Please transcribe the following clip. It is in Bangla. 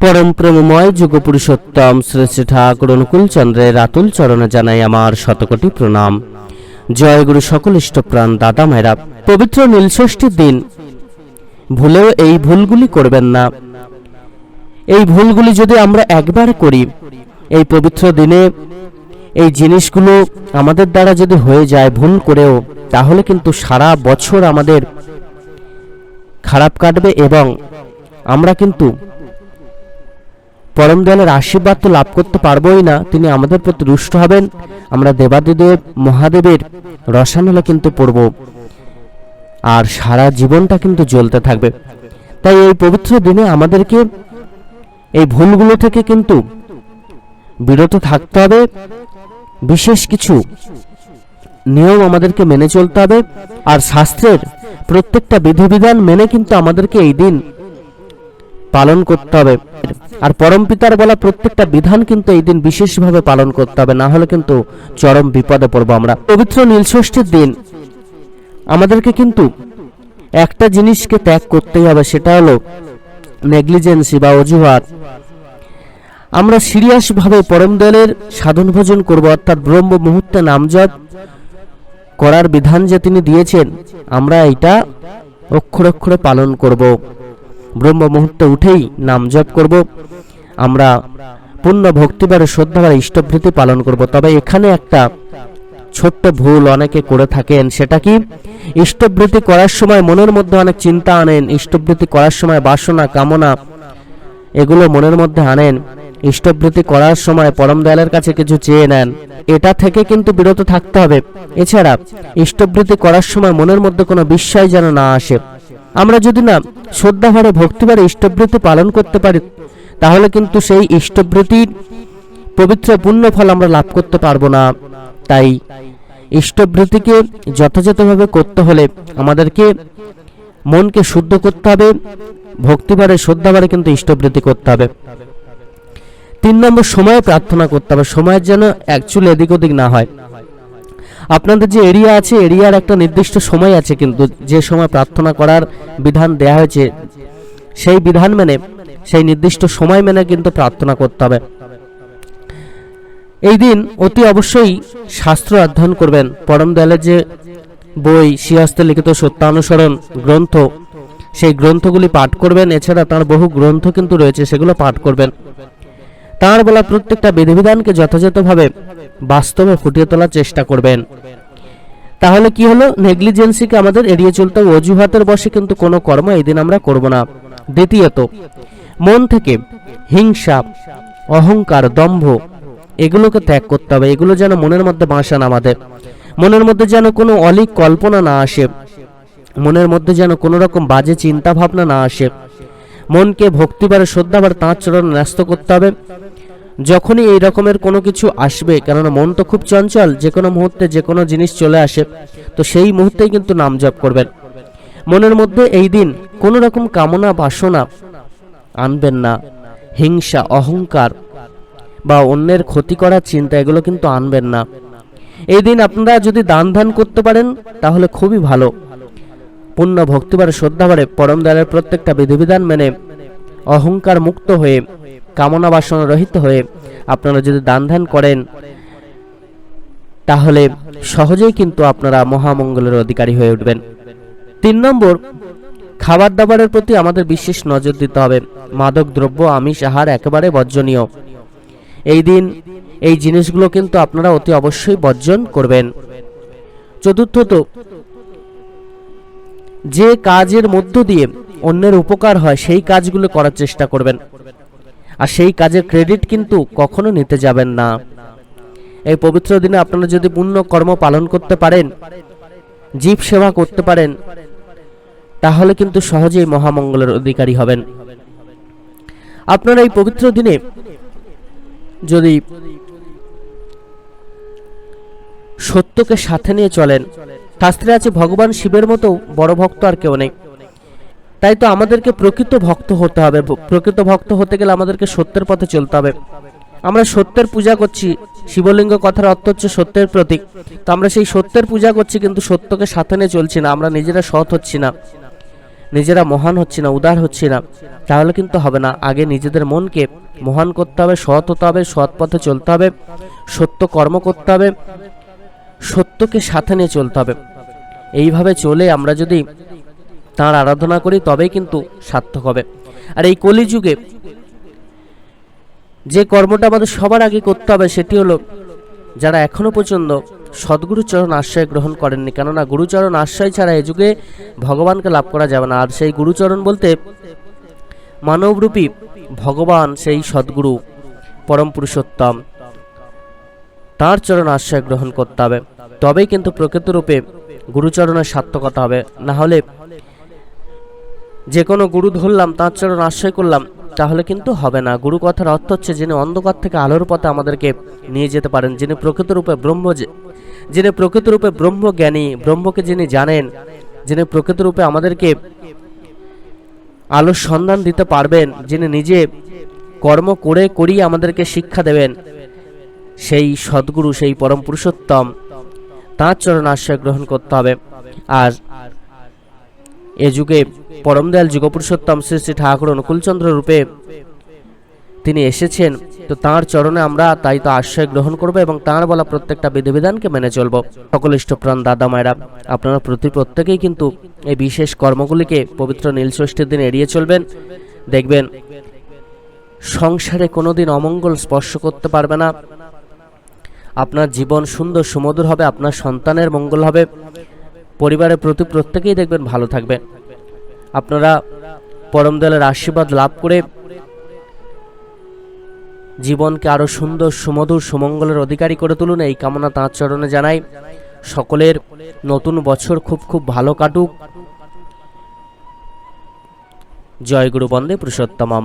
পরম প্রেমময় যুগ পুরুষোত্তম শ্রী শ্রী ঠাকুর অনুকূল চন্দ্রের আতুল চরণে জানাই আমার শতকোটি প্রণাম। জয় গুরু সকল ইষ্টপ্রাণ দাদা মায়েরা, পবিত্র নীলষষ্ঠীর দিন। ভুলেও এই ভুলগুলি করবেন না। এই ভুলগুলি যদি আমরা একবার করি, এই পবিত্র দিনে এই জিনিসগুলো আমাদের দ্বারা যদি হয়ে যায় ভুল করেও, তাহলে কিন্তু সারা বছর আমাদের খারাপ কাটবে এবং আমরা কিন্তু পরম দয়ালের আশীর্বাদ তো লাভ করতে পারবোই না, তিনি আমাদের প্রতি রুষ্ট হবেন। আমরা দেবাদিদেব মহাদেবের রসানলে কিন্তু পড়ব। আর সারা জীবনটা কিন্তু জ্বলতে থাকবে। তাই এই পবিত্র দিনে আমাদেরকে এই ভুলগুলো থেকে কিন্তু বিরত থাকতে হবে। বিশেষ কিছু নিয়ম আমাদেরকে মেনে চলতে হবে। আর শাস্ত্রের প্রত্যেকটা বিধিবিধান মেনে কিন্তু আমাদেরকে এই দিন পালন করতে হবে। আর পরম পিতার বলা প্রত্যেকটা বিধান কিন্তু এই দিন বিশেষভাবে পালন করতে হবে। না হলে কিন্তু চরম বিপদে পড়ব আমরা। পবিত্র নীলষষ্ঠীর দিন আমাদেরকে কিন্তু একটা জিনিসকে ত্যাগ করতেই হবে, সেটা হলো নেগলিজেন্সি বা অজুহাত। আমরা সিরিয়াসভাবে পরম দলের সাধন ভোজন করব, অর্থাৎ ব্রহ্ম মুহূর্তে নামজপ করার বিধান যে তিনি দিয়েছেন, আমরা এটা অক্ষরে অক্ষরে পালন করব। ব্রহ্ম মুহূর্তে উঠেই নাম জপ করব। আমরা পূর্ণ ভক্তিবারে শ্রদ্ধাবারে ইষ্টভৃতি পালন করব। তবে এখানে একটা ছোট্ট ভুল অনেকে করে থাকেন। সেটা কি? ইষ্টভৃতি করার সময় মনের মধ্যে অনেক চিন্তা আনেন, ইষ্টভৃতি করার সময় বাসনা, কামনা এগুলো মনের মধ্যে আনেন। ইষ্টভৃতি করার সময় পরম দয়ালের কাছে কিছু চেয়ে নেন। এটা থেকে কিন্তু বিরত থাকতে হবে। এছাড়া ইষ্টভৃতি করার সময় মনের মধ্যে কোনো বিস্ময় যেন না আসে। আমরা যদি না শ্রদ্ধাভারে ভক্তিভারে ইষ্টভৃতি পালন করতে পারি, তাহলে কিন্তু সেই ইষ্টভৃতির পবিত্র পুণ্য ফল আমরা লাভ করতে পারব না। তাই ইষ্টভৃতিকে যথাযথভাবে করতে হলে আমাদেরকে মনকে শুদ্ধ করতে হবে ভক্তিভারে শ্রদ্ধাভারে কিন্তু ইষ্টভৃতি করতে হবে। তিন নম্বর, সময়ে প্রার্থনা করতে হবে। সময়ের যেন অ্যাকচুয়ালি এদিক ওদিক না হয়। আপনাদের যে এরিয়া আছে, এরিয়ার একটা নির্দিষ্ট সময় আছে কিন্তু যে সময় প্রার্থনা করার বিধান দেয়া হয়েছে, সেই বিধান মেনে, সেই নির্দিষ্ট সময় মেনে কিন্তু প্রার্থনা করতে হবে। এই দিন অতি অবশ্যই শাস্ত্র অধ্যয়ন করবেন। পরম দয়ালের যে বই সিহস্তে লিখিত সত্যানুসরণ গ্রন্থ, সেই গ্রন্থগুলি পাঠ করবেন। এছাড়া তার বহু গ্রন্থ কিন্তু রয়েছে, সেগুলো পাঠ করবেন। তার বলা প্রত্যেকটা বিধিবিধানকে যথাযথভাবে বাস্তবে ফুটিয়ে তোলার চেষ্টা করবেন। তাহলে কি হলো? নেগলিজেন্সিকে আমাদের এড়িয়ে চলতে অজুহাতের বসে কিন্তু কোনো কর্ম এই দিন আমরা করব না। দ্বিতীয়ত, মন থেকে হিংসা, অহংকার, দম্ভ এগুলোকে ত্যাগ করতে হবে। এগুলো যেন মনের মধ্যে বাসা না আমাদের মনের মধ্যে যেন কোনো অলিক কল্পনা না আসে, মনের মধ্যে যেন কোনো রকম বাজে চিন্তা ভাবনা না আসে। মনকে ভক্তিবারে শ্রদ্ধাবার তাঁর চরণ ন্যস্ত করতে হবে। যখনই এই রকমের কোনো কিছু আসবে, কেননা মন তো খুব চঞ্চল, যে কোনো মুহূর্তে যে কোনো জিনিস চলে আসে, তো সেই মুহূর্তেই কিন্তু নাম জপ করবেন। মনের মধ্যে এই দিন কোনো রকম কামনা, বাসনা আনবেন না। হিংসা, অহংকার বা অন্যের ক্ষতি করার চিন্তা, এগুলো কিন্তু আনবেন না। এই দিন আপনারা যদি দান ধান করতে পারেন, তাহলে খুবই ভালো। পূর্ণ ভক্তিবারে শ্রদ্ধাবারে পরম দয়ালের প্রত্যেকটা বিধিবিধান মেনে অহংকার মুক্ত হয়ে কামনা বাসনা রহিত হয়ে আপনারা যদি দান ধ্যান করেন, তাহলে সহজেই কিন্তু আপনারা মহামঙ্গলের অধিকারী হয়ে উঠবেন। তিন নম্বর খাবার দাবারের প্রতি আমাদের বিশেষ নজর দিতে হবে। মাদক, দ্রব্য, আমিষ, আহার একেবারে বর্জনীয়। এই দিন এই জিনিসগুলো কিন্তু আপনারা অতি অবশ্যই বর্জন করবেন। চতুর্থত, যে কাজের মধ্য দিয়ে অন্যের উপকার হয়, সেই কাজগুলো করার চেষ্টা করবেন। আর সেই কাজের ক্রেডিট কিন্তু কখনো নিতে যাবেন না। এই পবিত্র দিনে আপনারা যদি পুণ্য কর্ম পালন করতে পারেন, জীব সেবা করতে পারেন, তাহলে কিন্তু সহজেই মহামঙ্গলের অধিকারী হবেন। আপনারা এই পবিত্র দিনে যদি সত্যকে সাথে নিয়ে চলেন, শাস্ত্রে আছে, ভগবান শিবের মতো বড় ভক্ত আর কেউ নেই। তাই তো আমাদেরকে প্রকৃত ভক্ত হতে হবে। প্রকৃত ভক্ত হতে গেলে আমাদেরকে সত্যের পথে চলতে হবে। আমরা সত্যের পূজা করছি, শিবলিঙ্গ কথার অর্থ হচ্ছে সত্যের প্রতীক। তো আমরা সেই সত্যের পূজা করছি কিন্তু সত্যকে সাথে নিয়ে চলছি না, আমরা নিজেরা সৎ হচ্ছি না। নিজেরা মহান হচ্ছি না, উদার হচ্ছি না। তাহলে কিন্তু হবে না। আগে নিজেদের মনকে মহান করতে হবে, সৎ হতে হবে, সৎ পথে চলতে হবে, সত্য কর্ম করতে হবে, সত্যকে সাথে নিয়ে চলতে হবে। এইভাবে চলে আমরা যদি তাঁর আরাধনা করি, তবেই কিন্তু সার্থক হবে। আর এই কলিযুগে যে কর্মটা আমাদের সবার আগে করতে হবে, সেটি হলো যারা এখনও পর্যন্ত সদ্গুরুচরণ আশ্রয় গ্রহণ করেননি। কেননা গুরুচরণ আশ্রয় ছাড়া এ যুগে ভগবানকে লাভ করা যাবে না। আর সেই গুরুচরণ বলতে মানবরূপী ভগবান, সেই সদ্গুরু পরম পুরুষোত্তম, তার চরণ আশ্রয় গ্রহণ করতে হবে। তবেই কিন্তু প্রকৃত রূপে গুরুচরণের সার্থকতা হবে। না হলে যে কোনো গুরু ধরলাম, তাঁর চরণ আশ্রয় করলাম, তাহলে কিন্তু হবে না। গুরু কথার অর্থ হচ্ছে যিনি অন্ধকার থেকে আলোর পথে আমাদেরকে নিয়ে যেতে পারেন, যিনি প্রকৃত রূপে ব্রহ্ম যিনি প্রকৃত রূপে ব্রহ্ম জ্ঞানী, ব্রহ্মকে যিনি জানেন, যিনি প্রকৃত রূপে আমাদেরকে আলোর সন্ধান দিতে পারবেন, যিনি নিজে কর্ম করে করিয়ে আমাদেরকে শিক্ষা দেবেন, সেই সদ্গুরু, সেই পরম পুরুষোত্তম, তাঁর চরণ আশ্রয় গ্রহণ করতে হবে। আর এ যুগে পরম দয়াল যুগপুরুষোত্তম শ্রী শ্রী ঠাকুর অনুকূলচন্দ্র রূপে তিনি এসেছেন। তো তাঁর চরণে আমরা তাই তো আশ্রয় গ্রহণ করব এবং তাঁর বলা প্রত্যেকটা বিধিবিধানকে মেনে চলব। সকল ইষ্টপ্রাণ দাদা মায়েরা, আপনারা প্রতি প্রত্যেকেই কিন্তু এই বিশেষ কর্মগুলিকে পবিত্র নীলষষ্ঠীর দিন এড়িয়ে চলবেন। দেখবেন, সংসারে কোনোদিন অমঙ্গল স্পর্শ করতে পারবে না। আপনার জীবন সুন্দর সুমধুর হবে, আপনার সন্তানের মঙ্গল হবে। পরিবারের প্রতি প্রত্যেকেই দেখবেন ভালো থাকবে আপনারা পরম দয়ালের আশীর্বাদ লাভ করে জীবনকে আরও সুন্দর, সুমধুর, সুমঙ্গলের অধিকারী করে তুলুন। এই কামনা তাঁর চরণে জানাই। সকলের নতুন বছর খুব খুব ভালো কাটুক। জয় গুরু বন্দে পুরুষোত্তমম।